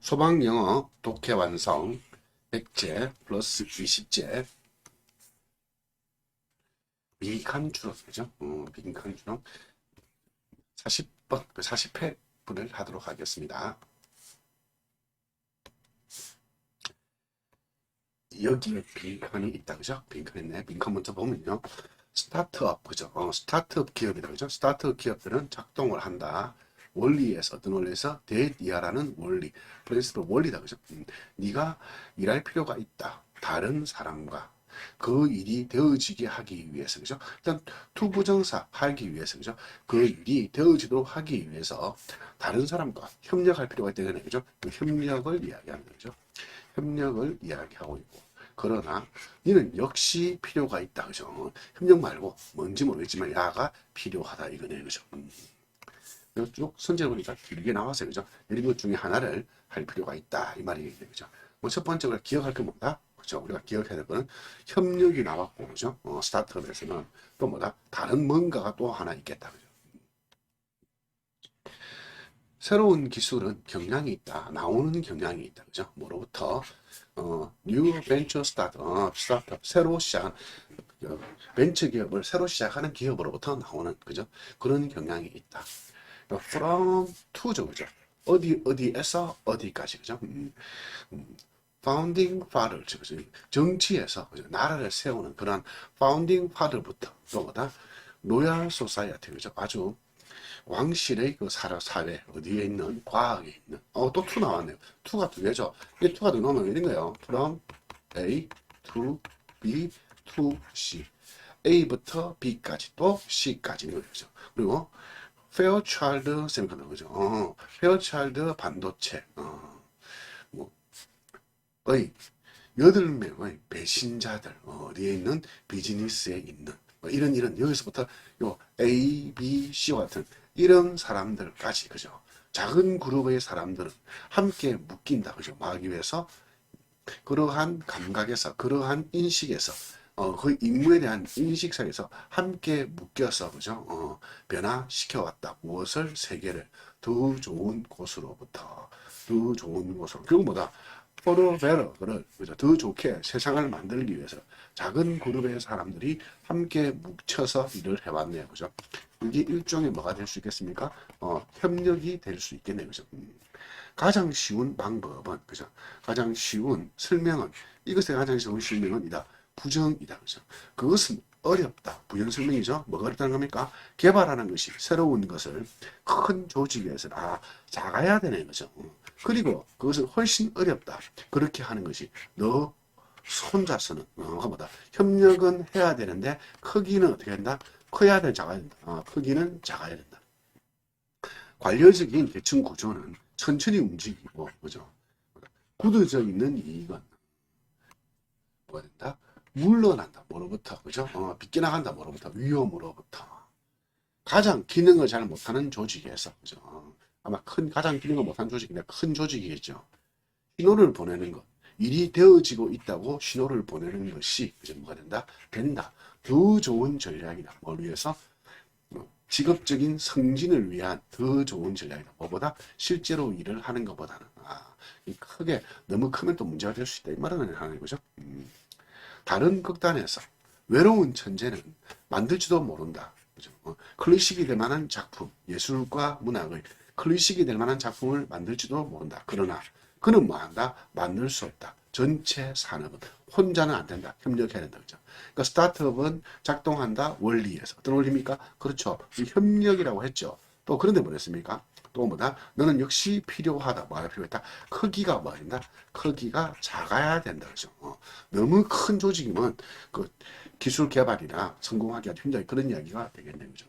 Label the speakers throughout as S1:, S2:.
S1: 소방 영어 독해 완성 100제 플러스 20제 빈칸 줄어 그죠? 어, 빈칸 줄어 40번 40회 분을 하도록 하겠습니다. 여기에 빈칸이 있다 그죠? 빈칸 있네. 빈칸 먼저 보면요. 스타트업 그죠? 어, 스타트업 기업이다 그죠? 스타트업 기업들은 작동을 한다. 원리에서 어떤 원리에서 대이하라는 원리, 프린시플 원리다 그죠? 음, 네가 일할 필요가 있다. 다른 사람과 그 일이 되어지게 하기 위해서 그죠? 일단 투부정사 하기 위해서 그죠? 그 일이 되어지도록 하기 위해서 다른 사람과 협력할 필요가 있다 그죠? 그 협력을 이야기하는 거죠. 협력을 이야기하고 있고 그러나 이는 역시 필요가 있다 그죠? 협력 말고 뭔지 모르겠지만 야가 필요하다 이거네 그죠? 음. 쭉 선제 보니까 길게 나왔어요 그죠? 것 중에 하나를 할 필요가 있다 이 말이겠네 그죠? 뭐 첫 번째 우리가 기억할 게 뭐다? 그죠? 우리가 기억해야 될 거는 협력이 나왔고 그죠? 어, 스타트업에서는 또 뭐다? 다른 뭔가가 또 하나 있겠다 그죠? 새로운 기술은 경향이 있다. 나오는 경향이 있다. 그죠? 뭐로부터 어, 뉴 벤처 스타트업, 스타트업 새로 시작한 어, 벤처 기업을 새로 시작하는 기업으로부터 나오는 그죠? 그런 경향이 있다. From to죠, 그죠? 어디 어디에서 어디까지 그죠? 음, 음, founding father, 그죠? 정치에서 그죠? 나라를 세우는 그런 founding father부터 또 뭐다? 로얄 소사이어티 그죠? 아주 왕실의 그 사라 사회 어디에 있는 과학에 있는 어또 투 나왔네요. 투가 두 개죠. 이 투가 두 나오면 이런 거예요. from A to B to C A부터 B까지 또 C까지는 거죠. 그리고 페어차일드 세미컨더 그죠. 어, 페어차일드 반도체 어, 뭐 의 여덟 명의 배신자들 어, 어디에 있는 비즈니스에 있는 뭐 이런 이런 여기서부터 요 A, B, C와 같은 이런 사람들까지 그죠. 작은 그룹의 사람들은 함께 묶인다 그죠. 위해서 그러한 감각에서 그러한 인식에서 어, 그 임무에 대한 인식상에서 함께 묶여서 그죠? 어, 변화시켜 왔다. 무엇을? 세계를. 더 좋은 곳으로부터. 더 좋은 곳으로. 결국 뭐다? a better를 그죠? 더 좋게 세상을 만들기 위해서 작은 그룹의 사람들이 함께 뭉쳐서 일을 해왔네요. 그죠? 이게 일종의 뭐가 될 수 있겠습니까? 어, 협력이 될 수 있겠네요. 그죠? 음. 가장 쉬운 방법은 그죠? 가장 쉬운 설명은 이것의 가장 쉬운 설명은 이다 부정이다. 그죠? 그것은 어렵다. 부정 설명이죠. 뭐가 어렵다는 겁니까? 개발하는 것이 새로운 것을 큰 조직에서 아 작아야 되는 거죠. 어. 그리고 그것은 훨씬 어렵다. 그렇게 하는 것이 너 혼자서는 어, 뭐다 협력은 해야 되는데 크기는 어떻게 된다? 커야 돼, 작아야 된다. 어, 크기는 작아야 된다. 관료적인 계층 구조는 천천히 움직이고, 그죠? 굳어져 있는 이익은 뭐가 된다? 물러난다. 뭐로부터, 그죠? 어, 빗겨나간다. 뭐로부터? 위험으로부터. 가장 기능을 잘 못하는 조직에서, 그죠? 어, 아마 큰, 가장 기능을 못하는 조직인데 큰 조직이겠죠. 신호를 보내는 것. 일이 되어지고 있다고 신호를 보내는 것이, 그죠? 뭐가 된다? 된다. 더 좋은 전략이다. 뭘 위해서? 어, 직업적인 승진을 위한 더 좋은 전략이다. 뭐보다 실제로 일을 하는 것보다는. 아, 이 크게, 너무 크면 또 문제가 될 수 있다. 이 말은 하는 거죠. 음. 다른 극단에서 외로운 천재는 만들지도 모른다. 그죠? 어, 클래식이 될 만한 작품, 예술과 문학의 클래식이 될 만한 작품을 만들지도 모른다. 그러나 그는 뭐 한다? 만들 수 없다. 전체 산업은 혼자는 안 된다. 협력해야 된다. 그죠? 그러니까 스타트업은 작동한다. 원리에서. 어떤 원리입니까? 그렇죠. 협력이라고 했죠. 또 그런데 뭐랬습니까? 또 뭐다? 너는 역시 필요하다. 뭐가 필요했다? 크기가 뭐 된다? 크기가 작아야 된다. 그죠? 어, 너무 큰 조직이면 그 기술 개발이나 성공하기가 힘들다. 그런 이야기가 되겠네요. 그죠?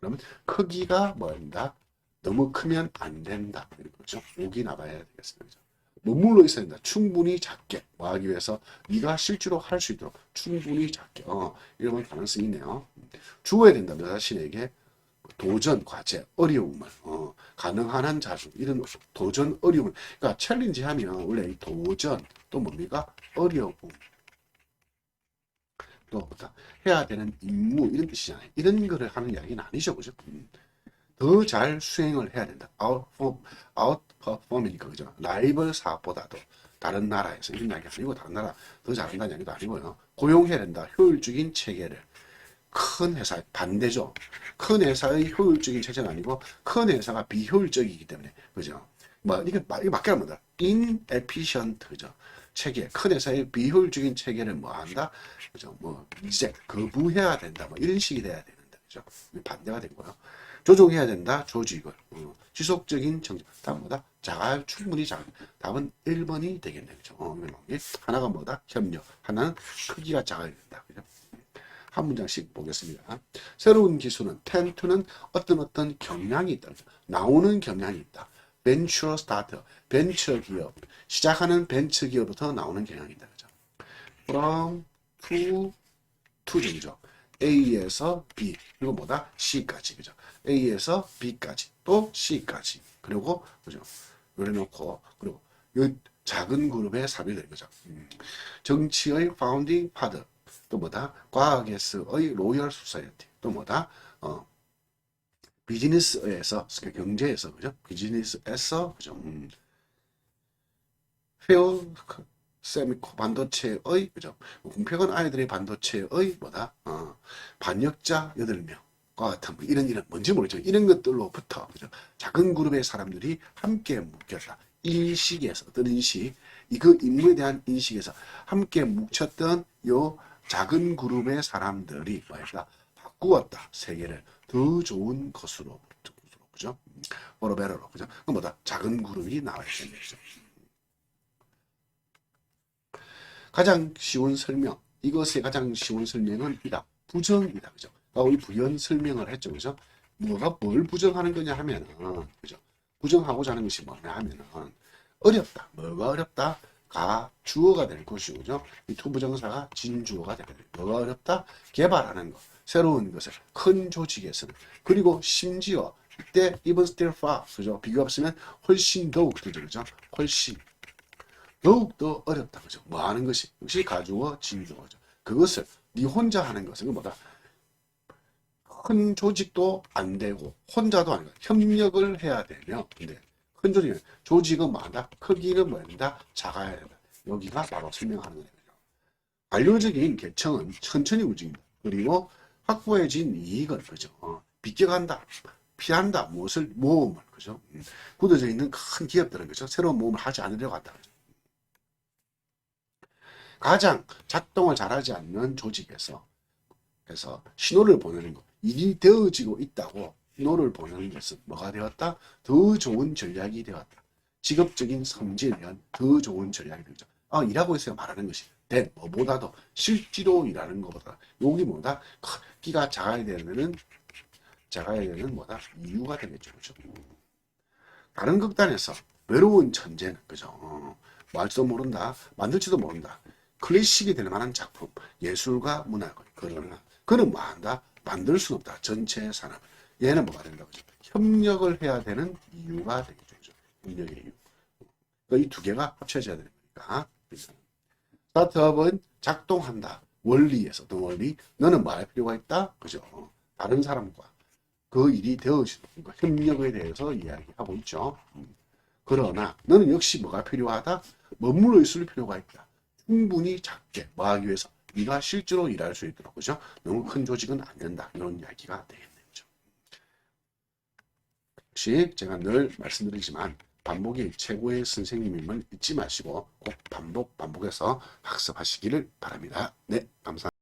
S1: 그러면 크기가 뭐 된다? 너무 크면 안 된다. 거죠. 목이 나가야 되겠습니다. 그죠? 머물러 있어야 된다. 충분히 작게 뭐 하기 위해서 네가 실제로 할 수 있도록 충분히 작게 어, 이런 가능성이 있네요. 주어야 된다. 너 자신에게 도전, 과제, 어려움을 어, 가능한 한 자수 이런 도전, 어려움을 그러니까 챌린지 하면 원래 이 도전 또 뭡니까 어려움 또 해야 되는 임무 이런 뜻이잖아요. 이런 거를 하는 이야기는 아니죠, 그죠? 음. 더잘 수행을 해야 된다. 아웃퍼, 아웃퍼폼이니까 그죠? 라이벌 사업보다도 다른 나라에서 이런 이야기 아니고 다른 나라 더 잘한다는 이야기도 아니고요. 고용해야 된다. 효율적인 체계를 큰 회사 반대죠. 큰 회사의 효율적인 체제는 아니고 큰 회사가 비효율적이기 때문에 그죠? 뭐 이게 마- 이게 맞게 하면 inefficient 그죠? 체계 큰 회사의 비효율적인 체계를 뭐 한다 그죠? 뭐 이제 거부해야 된다 뭐 이런 식이 돼야 되는데 그죠? 반대가 된 거예요. 조종해야 된다 조직을 어, 지속적인 정책 답은 뭐다 자가 충분히 자 답은 1번이 되겠네 그죠? 어, 하나가 뭐다 협력 하나는 크기가 작아야 된다 그죠? 한 문장씩 보겠습니다. 새로운 기술은 텐트는 어떤 어떤 경향이 있다. 나오는 경향이 있다. 벤처 스타트, 벤처 기업, 시작하는 벤처 기업부터 나오는 경향이 있다. 그죠? from to to 정죠. A에서 B 그리고 뭐다 C까지 그죠? A에서 B까지 또 C까지 그리고 그죠? 요래 놓고 그리고 요 작은 그룹의 사비들 그죠? 음. 정치의 파운딩 파더 또 뭐다 과학에서의 로열 소사이어티 또 뭐다 어 비즈니스에서 그러니까 경제에서 그죠? 비즈니스에서 그죠? 음. 페어 세미코 반도체의 그죠? 공평한 아이들의 반도체의 뭐다 어, 반역자 8명 과 같은 뭐 이런 이런 뭔지 모르죠 이런 것들로부터 그죠? 작은 그룹의 사람들이 함께 묶였다 인식에서 어떤 인식 이그 인물에 대한 인식에서 함께 뭉쳤던 요 작은 그룹의 사람들이 뭐였다 바꾸었다 세계를 더 좋은 것으로 그죠? 버로베러로 그죠? 그 뭐다 작은 그룹이 나와야 되는 거죠. 가장 쉬운 설명. 이것의 가장 쉬운 설명은 이다. 부정이다. 그죠? 아, 우리 부연 설명을 했죠. 그죠? 뭐가 뭘 부정하는 거냐 하면은, 그죠? 부정하고자 하는 것이 뭐냐 하면은, 어렵다. 뭐가 어렵다? 가 주어가 될 것이고, 그죠? 이 투부정사가 진주어가 되는. 뭐가 어렵다? 개발하는 것. 새로운 것을 큰 조직에서는. 그리고 심지어 이때 even still far, 그죠? 비교 없으면 훨씬 더욱 되죠. 그죠? 훨씬. 더욱 더 어렵다 그죠 뭐 하는 것이 역시 가주어 진주어죠 그것을 네 혼자 하는 것은 그 뭐다 큰 조직도 안 되고 혼자도 아니고 협력을 해야 되며 근데 큰 조직은 조직은 많다 크기는 뭐다 작아야 된다. 여기가 바로 설명하는 거예요. 관료적인 계층은 천천히 움직인다. 그리고 확보해진 이익은 그죠? 어, 비껴간다 피한다 무엇을 모험을 그죠? 음, 굳어져 있는 큰 기업들은 그죠? 새로운 모험을 하지 않으려고 한다 그죠? 가장 작동을 잘하지 않는 조직에서 그래서 신호를 보내는 것 일이 되어지고 있다고 신호를 보내는 것은 뭐가 되었다? 더 좋은 전략이 되었다. 직업적인 성질에 대한 더 좋은 전략이 되죠. 아, 일하고 있어요 말하는 것이 된 뭐보다도 실제로 일하는 것보다 여기 뭐다 크기가 작아야 되는 작아야 되는 뭐다 이유가 되겠죠, 그죠? 다른 극단에서 외로운 천재는 그죠? 어, 말도 모른다, 만들지도 모른다. 클래식이 될 만한 작품, 예술과 문학을 그러나 그는 뭐 한다? 만들 수는 없다. 전체 산업. 얘는 뭐가 된다 그죠? 협력을 해야 되는 이유가 되겠죠. 협력의 이유. 이두 개가 합쳐져야 되는 거니까. 스타트업은 작동한다. 원리에서 어떤 원리? 너는 뭐할 필요가 있다? 그죠? 다른 사람과 그 일이 되어지는 거, 협력에 대해서 이야기하고 있죠. 음. 그러나 너는 역시 뭐가 필요하다? 머물러 있을 필요가 있다. 충분히 작게 뭐 하기 위해서 네가 실제로 일할 수 있도록 그죠? 너무 큰 조직은 안 된다. 이런 이야기가 되겠네요. 역시 제가 늘 말씀드리지만 반복이 최고의 선생님임을 잊지 마시고 꼭 반복 반복해서 학습하시기를 바랍니다. 네, 감사합니다.